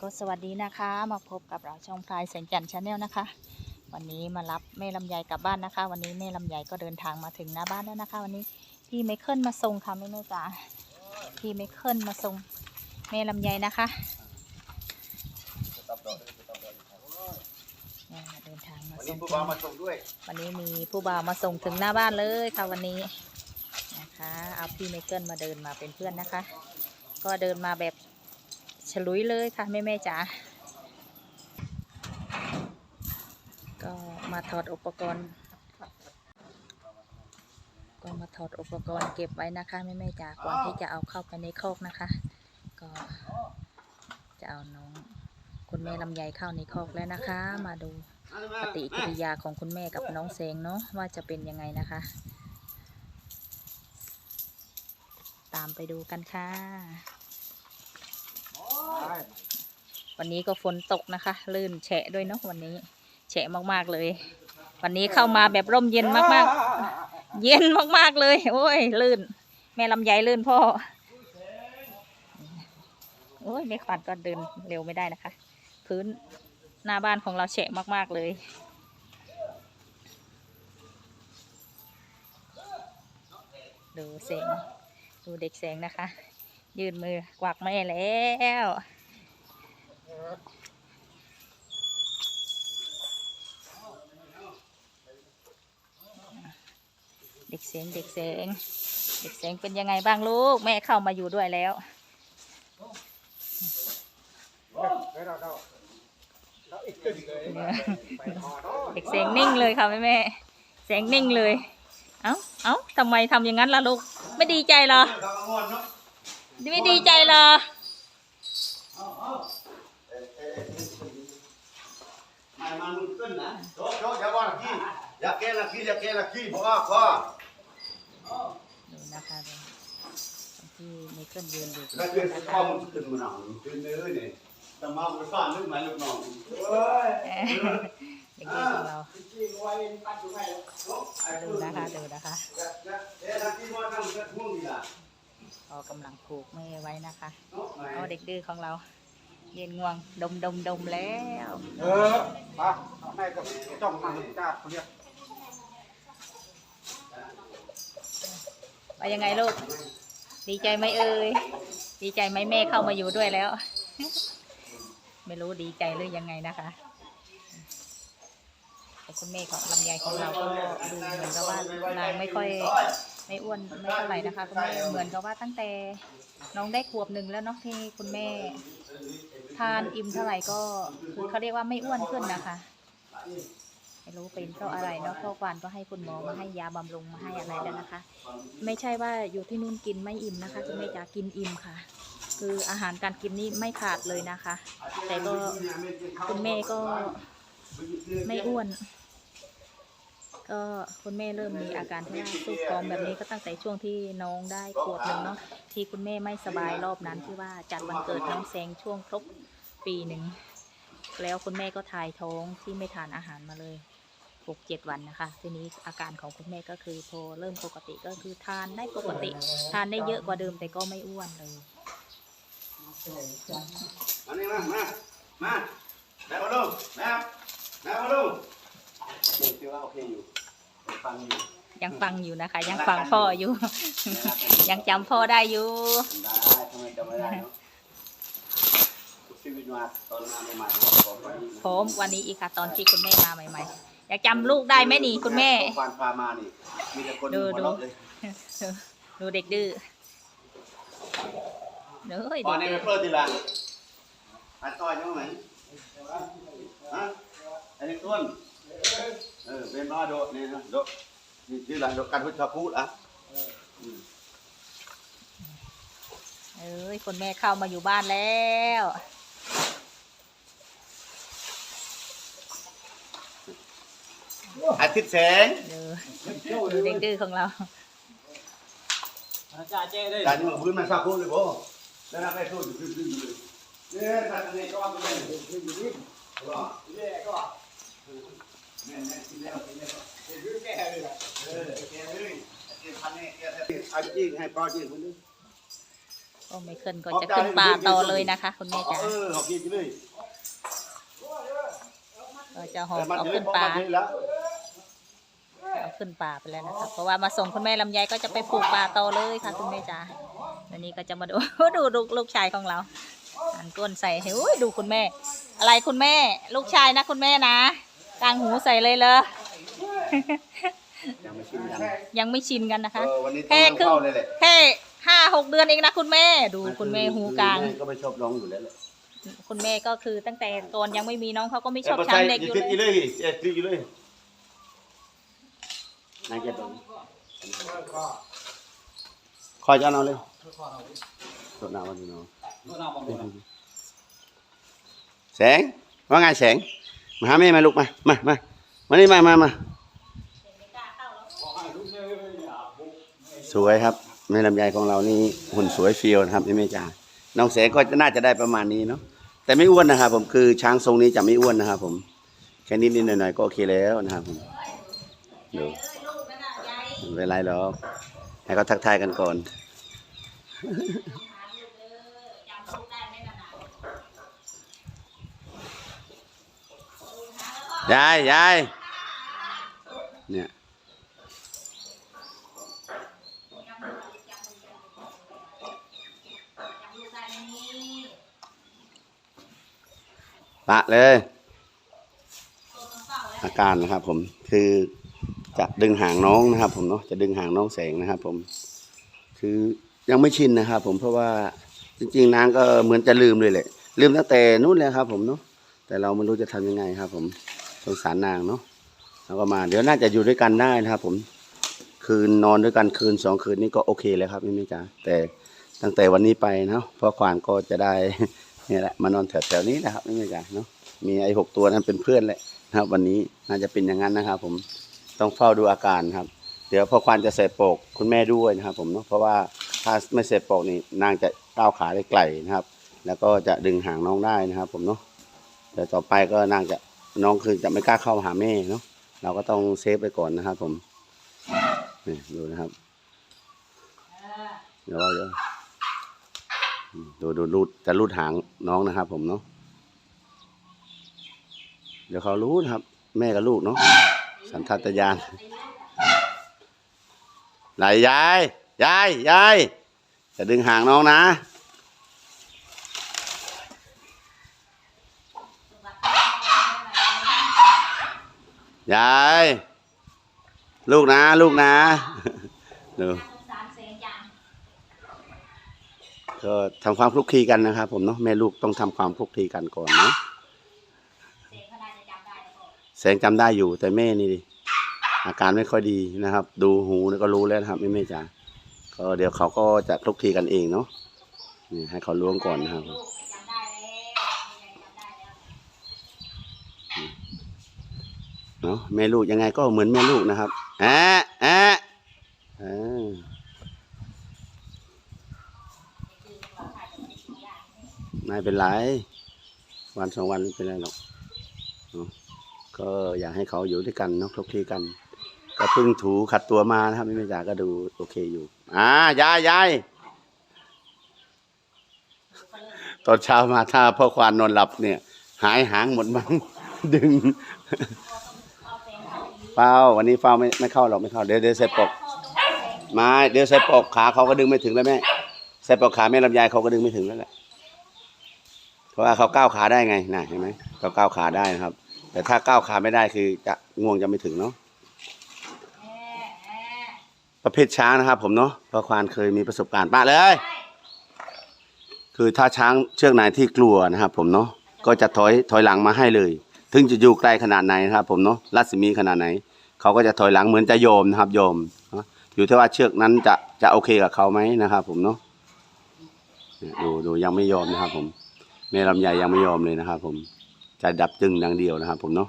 ก็สวัสดีนะคะ มาพบกับเราช่องพลายแสงจันทร์ชาแนลนะคะ วันนี้มารับแม่ลำไยกลับบ้านนะคะ วันนี้แม่ลำไยก็เดินทางมาถึงหน้าบ้านแล้วนะคะ วันนี้พี่ไมเคิลมาส่งค่ะแม่แม่จ๋าพี่ไมเคิลมาส่งแม่ลำไยนะคะเดินทางมาส่งผู้บ่าวมาส่งด้วยวันนี้มีผู้บ่าวมาส่งถึงหน้าบ้านเลยค่ะวันนี้นะคะ เอาพี่ไมเคิลมาเดินมาเป็นเพื่อนนะคะ ก็เดินมาแบบ ฉลุยเลยค่ะแม่แม่ๆจ๋าก็มาถอดอุปกรณ์ ก็มาถอดอุปกรณ์เก็บไว้นะคะแม่แม่ๆจ๋าก่อนที่จะเอาเข้าไปในคอกนะคะ ก็จะเอาน้องคุณแม่ลำไยเข้าในคอกแล้วนะคะ มาดูปฏิกิริยาของคุณแม่กับน้องเซงเนาะว่าจะเป็นยังไงนะคะ ตามไปดูกันค่ะ วันนี้ก็ฝนตกนะคะ ลื่นแฉะด้วยเนาะวันนี้ แฉะมากๆเลย วันนี้เข้ามาแบบร่มเย็นมากๆ เย็นมากๆเลย โอ้ย ลื่น แม่ลำไยลื่นพ่อ โอ้ยไม่ขวัญก็เดินเร็วไม่ได้นะคะ พื้นหน้าบ้านของเราแฉะมากๆเลยดูเสียงดูเด็กแสงนะคะ ยืนมือกวักแม่แล้ว เด็กเสียงเด็กเสียงเด็กเสียงเป็นยังไงบ้างลูก แม่เข้ามาอยู่ด้วยแล้วเด็กเสียงนิ่งเลยค่ะแม่แม่เสียงนิ่งเลย เอ้าเอ้าทำไมทำอย่างนั้นล่ะลูก ไม่ดีใจเหรอ ไม่ดีใจเหรอ มามามึง ขึ้นนะโจ๊กโจ๊กอย่าว่าขี้อย่าแก้ละขี้อย่าแก้ละขี้เพราะว่าพ่อดูนะคะดูที่มีเครื่องยืนอยู่ถ้าเกิดข้อมึงขึ้นมาหน่อยขึ้นเนื้อเนี่ยแต่มาไปซ่อนนึกหมายลูกน้องเอ้ยเด็กๆของเราดูนะคะดูนะคะอย่าอย่าเอ๊ะละขี้ว่าทำกระทุ่งนี่ล่ะก็กำลังผูกแม่ไว้นะคะเนาะไหนเอาเด็กดื้อของเรา เย็นง่วงดมดมดมแล้ว เออมาแม่กับจ้องมาจ้าเขาเรียกว่ายังไงลูก ดีใจไหมเอ่ย ดีใจไหมแม่เข้ามาอยู่ด้วยแล้ว ไม่รู้ดีใจหรือยังไงนะคะแต่คุณแม่ของลำไยของเราก็ดูเหมือนกับว่านางไม่ค่อย ไม่อ้วนไม่เท่าไหร่นะคะคุณแม่เหมือนกับว่าตั้งแต่น้องได้ขวบหนึ่งแล้วเนาะที่คุณแม่ ทานอิ่มเท่าไหร่ก็คือเขาเรียกว่าไม่อ้วนขึ้นนะคะไม่รู้เป็นเพราะอะไรเนาะเพราะกวานก็ให้คุณหมอมาให้ยาบำรุงมาให้อะไรแล้วนะคะ ไม่ใช่ว่าอยู่ที่นู่นกินไม่อิ่มนะคะคุณแม่จะกินอิ่มค่ะ คืออาหารการกินนี่ไม่ขาดเลยนะคะ แต่ก็คุณแม่ก็ไม่อ้วน ก็คุณแม่เริ่มมีอาการที่ว่าสุกกอมแบบนี้ก็ตั้งแต่ช่วงที่น้องได้ขวบหนึ่งเนาะที่คุณแม่ไม่สบายรอบนั้นที่ว่าจัดวันเกิดน้องแซงช่วงครบปีหนึ่งแล้วคุณแม่ก็ถ่ายท้องที่ไม่ทานอาหารมาเลยหกเจ็ดวันนะคะ ทีนี้อาการของคุณแม่ก็คือพอเริ่มปกติก็คือทานได้ปกติ ทานได้เยอะกว่าเดิมแต่ก็ไม่อ้วนเลยมานี่มามามาแม่มาดูแม่แม่มาดูเดี๋ยวคิดว่าโอเคอยู่ฟังอยู่ยังฟังอยู่นะคะ ยังฟังพ่ออยู่ ยังจำพ่อได้อยู่ได้ทำไมจำไม่ได้เนาะชีวิตมาตอนมาใหม่ๆบอกว่านี่นะพร้อมวันนี้อีกค่ะ ตอนที่คุณแม่มาใหม่ๆอยากจำลูกได้ไหมนี่คุณแม่ควานพามานี่มีแต่คนดูหัวเราะเลยดูเด็กดื้อเด้อตอนเด็นี้กไปดื้อเปิดทีหลังอัดซอยใช่ไหมฮะอันนี้ต้น เออเป็นบ้าโดนี่นะโดนี่ชื่ออะไรโดการพุทธพูดอะเอ้ยคุณแม่เข้ามาอยู่บ้านแล้วอาทิตย์แสงดูเด็กดื้อของเราจ้าเจ้ได้แต่นี่มันพื้นมันซาพูดเลยบ่แล้วนักไปสู้อยู่ขึ้นขึ้นเลยเนี่ยท่านนี่ก็ว่าไม่ได้ขึ้นอยู่ขึ้นหรอแย่ก็แม่แม่กินแล้วกิ นแล้วเห็นแก่เลยเออแกเลยกินพันนี่แกอาจีให้ปลาจีนคนนึงก็ไม่ขึ้นก็จะขึ้นป่าต่อเลยนะคะ คุณแม่จ๋าเออเอากินเลยก็จะหอแต่บมันเอาจะขึ้นได้ป่ามันนี่แล้วเอาขึ้นป่าไปแล้วนะคะเพราะว่ามาส่งคุณแม่ลำไยก็จะไปปลูกป่าต่อเลยค่ะคุณแม่จ๋าวันนี้ก็จะมาดูดูลูกลูกชายของเราหันก้นใส่เฮ้ยดูคุณแม่ อะไรคุณแม่ ลูกชายนะคุณแม่นะ กลางหูใส่เลยเลยยังไม่ชินกันยังไม่ชินกันนะคะ เออวันนี้ต้อแค่งครึ่งเข้าเลยแหละแค่ห้าหกเดือนเองนะคุณแม่ ดูคุณแม่หูกลางแม่ก็ไม่ชอบน้องอยู่แล้วแหละคุณแม่ก็คือตั้งแต่ตอนยังไม่มีน้องเขาก็ไม่ชอบแต่ช้ำเด็กอยู่ติดเลอยู่ยเลย เอ็ดติดอยู่เลยนายเก็บตรงนี้คอยจะเอาเลยสดน้ำวันนี้เนาะแสงว่าไงแสง มาหาแม่มาลูกมา มามามานี่มามามาสวยครับแม่ลำไยของเรานี่หุ่นสวยเฟียวนะครับนี่แม่จ๋าน้องแสงก็น่าจะได้ประมาณนี้เนาะแต่ไม่อ้วนนะครับผมคือช้างทรงนี้จะไม่อ้วนนะครับผมแค่นิดนิดๆหน่อยๆก็โอเคแล้วนะครับผมดูไม่เป็นไรหรอกให้เขาทักทายกันก่อน ยายยายเนี่ยปะเลย อาการนะครับผมคือจะดึงหางน้องนะครับ ผมเนาะจะดึงหางน้องแสงนะครับ ผม คือยังไม่ชินนะครับ ผมเพราะว่าจริงๆนางก็เหมือนจะลืมเลยแหละลืมตั้งแต่นู้นเลยครับ ผมเนาะแต่เราไม่รู้จะทำยังไงครับ ผม สงสารนางเนาะแล้วก็มา เดี๋ยวน่าจะอยู่ด้วยกันได้นะครับ ผม คืนนอนด้วยกันคืนสองคืนนี้ก็โอเคเลยครับพี่มิจ๋าแต่ตั้งแต่วันนี้ไปเนาะพ่อควานก็จะได้นี่แหละมานอนแถวๆนี้นะครับพี่มิจ๋าเนาะมีไอ้หกตัวนั้นเป็นเพื่อนแหละนะครับ วันนี้น่าจะเป็นอย่างนั้นนะครับ ผมต้องเฝ้าดูอาการครับ เดี๋ยวพ่อควานจะใส่ปกคุณแม่ด้วยนะครับ ผมเนาะเพราะว่าถ้าไม่ใส่ปกนี่นางจะก้าวขาได้ไกลนะครับ แล้วก็จะดึงหางน้องได้นะครับ ผมเนาะเดี๋ยวต่อไปก็นางจะ น้องคือจะไม่กล้าเข้าหาแม่เนาะเราก็ต้องเซฟไปก่อนนะครับผมนี่ดูนะครับ เดี๋ยวเดี๋ยวดูดูรูดจะรูดหางน้องนะครับ ผมเนาะเดี๋ยวเขารู้นะครับ แม่กับลูกเนาะสันทัตญาณไหนยายยายยายจะดึงหางน้องนะ ยาย ลูกนะ ลูกนะดูก็ทำความคลุกคลีกันนะครับ ผมเนาะแม่ลูกต้องทำความคลุกคลีกันก่อนเนาะแสงจำได้อยู่แต่แม่นี่ดิอาการไม่ค่อยดีนะครับ ดูหูนี่ก็รู้แล้วนะครับไม่ไม่จ๋าก็เดี๋ยวเขาก็จะคลุกคลีกันเองเนาะนี่ให้เขาล้วงก่อนนะครับ เนาะแม่ลูกยังไงก็เหมือนแม่ลูกนะครับแอะแอะอ่าไม่เป็นไรวันสองวันไม่เป็นไรหรอกก็อยากให้เขาอยู่ด้วยกันเนาะคลุกคลีกัน ก็เพิ่งถูขัดตัวมานะครับไม่ไม่จ๋าก็ดูโอเคอยู่อ่ายายยายตอนเช้ามาถ้าพ่อควานนอนหลับเนี่ย หายหางหมดมั้งดึง เฝ้าวันนี้เฝ้าไม่ไม่เข้าหรอกไม่เข้าเดี๋ยวเดี๋ยวใส่ปกไมาเดี๋ยวใส่ปกขาเขาก็ดึงไม่ถึงแล้วแม่ใส่ปกขาแม่ลำไยเขาก็ดึงไม่ถึงแล้วแหละเพราะว่าเขาก้าวขาได้ไงน่ะเห็นไหมเขาก้าวขาได้นะครับ แต่ถ้าก้าวขาไม่ได้คือจะง่วงจะไม่ถึงเนาะประเภทช้างนะครับ ผมเนาะพระควานเคยมีประสบการณ์ปะเลย คือถ้าช้างเชือกไหนที่กลัวนะครับ ผมเนาะก็จะถอยถอยหลังมาให้เลย ถึงจะอยู่ไกลขนาดไหนนะครับผมเนาะรัศมีขนาดไหน เขาก็จะถอยหลังเหมือนจะโยมนะครับ โยม อยู่ที่ว่าเชือกนั้นจะจะโอเคกับเขาไหมนะครับ ผมเนาะดูดูยังไม่ยอมนะครับ ผมแม่ลำไยยังไม่ยอมเลยนะครับ ผมจะดับจึงอย่างเดียวนะครับ ผมเนาะ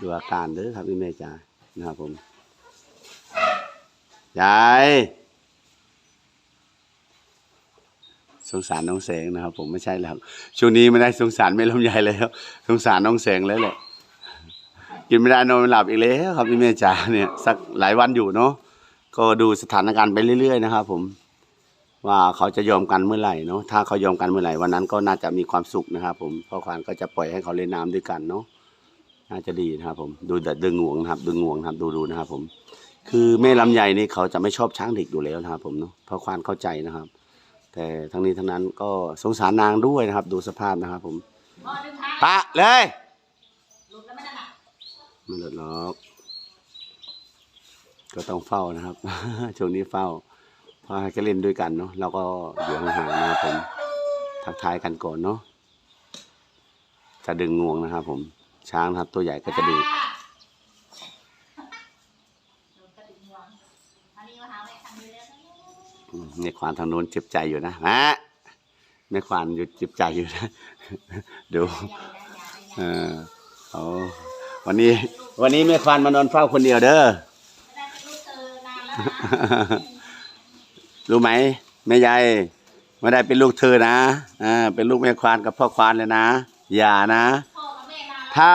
ดูอาการเด้อครับพี่แม่จ๋านะครับผมยาย สงสารน้องแสงนะครับ ผมไม่ใช่แล้วช่วงนี้ไม่ได้สงสารแม่ลำไยแล้วสงสารน้องแสงแล้วแหละกินไม่ได้นอนไม่หลับอีกแล้วครับพี่เมย์จ๋าเนี่ยสักหลายวันอยู่เนาะก็ดูสถานการณ์ไปเรื่อยๆนะครับ ผมว่าเขาจะยอมกันเมื่อไหร่เนาะถ้าเขายอมกันเมื่อไหร่วันนั้นก็น่าจะมีความสุขนะครับ ผมพ่อควานก็จะปล่อยให้เขาเล่นน้ำด้วยกันเนาะน่าจะดีนะครับ ผมดูแต่ดึงงวงนะครับดึงงวงนะครับดูดูนะครับ ผม คือแม่ลำไยนี่เขาจะไม่ชอบช้างเด็กอยู่แล้วนะครับ ผมเนาะพ่อควานเข้าใจนะครับ แต่ทั้งนี้ทั้งนั้นก็สงสารนางด้วยนะครับ ดูสภาพนะครับ ผมปะเลยไม่หลุดหรอกก็ต้องเฝ้านะครับช่วงนี้เฝ้าเพราะให้ก็เล่นด้วยกันเนาะเราก็อยู่ห่างๆนะครับผมทักทายกันก่อนเนาะจะดึงงวงนะครับ ผมช้างนะครับตัวใหญ่ก็จะดึง อืมในควานทางโน้นเจ็บใจอยู่นะฮะแม่ควานอยู่เจ็บใจอยู่นะดูเออเอาวันนี้ วันนี้แม่ควานมานอนเฝ้าคนเดียวเด้อรู้ไหมแม่ยายไม่ได้เป็นลูกเธอนะอ่าเป็นลูกแม่ควานกับพ่อควานเลยนะอย่านะ ถ้า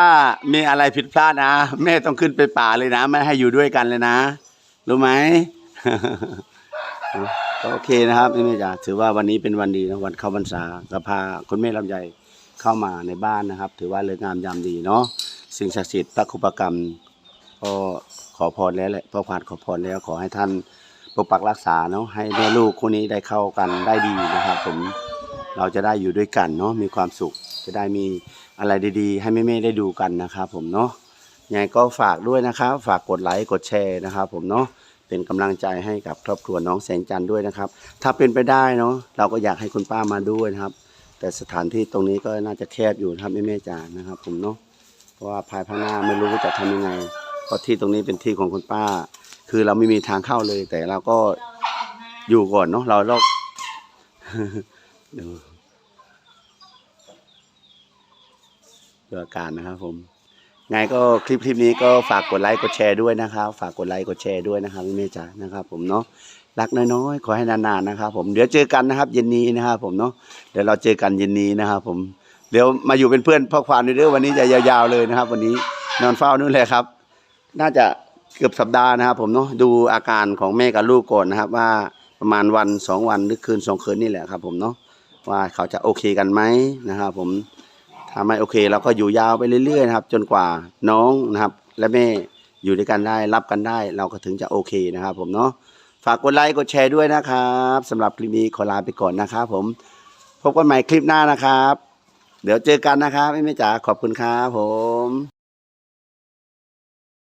มีอะไรผิดพลาดนะแม่ต้องขึ้นไปป่าเลยนะ ไม่ให้อยู่ด้วยกันเลยนะ รู้ไหม โอเคนะครับพี่แม่จ๋าถือว่าวันนี้เป็นวันดีนะวันเข้าพรรษาก็พาคุณแม่ลำไยเข้ามาในบ้านนะครับ ถือว่าเลิกงามยามดีเนาะสิ่งศักดิ์สิทธิ์พระคุปกรรมก็ขอพรแล้วแหละพ่อควานขอพรแล้วขอให้ท่านปกปักรักษาเนาะให้แม่ลูกคู่นี้ได้เข้ากันได้ดีนะครับ ผมเราจะได้อยู่ด้วยกันเนาะมีความสุขจะได้มีอะไรดีๆ ให้แม่ๆได้ดูกันนะครับ ผมเนาะยังไงก็ฝากด้วยนะครับ ฝากกดไลค์กดแชร์นะครับ ผมเนาะ เป็นกำลังใจให้กับครอบครัวน้องแสงจันทร์ด้วยนะครับ ถ้าเป็นไปได้เนาะเราก็อยากให้คุณป้ามาด้วยนะครับ แต่สถานที่ตรงนี้ก็น่าจะแคบอยู่นะครับแม่ๆจ๋านะครับ ผมเนาะเพราะว่าภายภาคหน้าไม่รู้ว่าจะทำยังไงเพราะที่ตรงนี้เป็นที่ของคุณป้า คือเราไม่มีทางเข้าเลย แต่เราก็อยู่ก่อนเนาะเราเราดูดูอาการนะครับผม ไงก็คลิปคลิปนี้ก็ฝากกดไลค์กดแชร์ด้วยนะครับ ฝากกดไลค์กดแชร์ด้วยนะครับพี่เมย์จ๋านะครับ ผมเนาะรักน้อยๆขอให้นานๆนะครับ ผมเดี๋ยวเจอกันนะครับ เย็นนี้นะครับ ผมเนาะเดี๋ยวเราเจอกันเย็นนี้นะครับ ผมเดี๋ยวมาอยู่เป็นเพื่อนพ่อควานด้วยเด้อวันนี้จะยาวๆเลยนะครับ วันนี้นอนเฝ้านู่นเลยครับ น่าจะเกือบสัปดาห์นะครับ ผมเนาะดูอาการของแม่กับลูกก่อนนะครับ ว่าประมาณวันสองวันหรือคืนสองคืนนี่แหละครับ ผมเนาะว่าเขาจะโอเคกันไหมนะครับ ผม ถ้าไม่โอเคเราก็อยู่ยาวไปเรื่อยๆนะครับ จนกว่าน้องนะครับ และแม่อยู่ด้วยกันได้รับกันได้ เราก็ถึงจะโอเคนะครับ ผมเนาะฝากกดไลค์กดแชร์ด้วยนะครับสำหรับคลิปนี้ขอลาไปก่อนนะครับผมพบกันใหม่คลิปหน้านะครับ เดี๋ยวเจอกันนะครับแม่จ๋าขอบคุณครับผม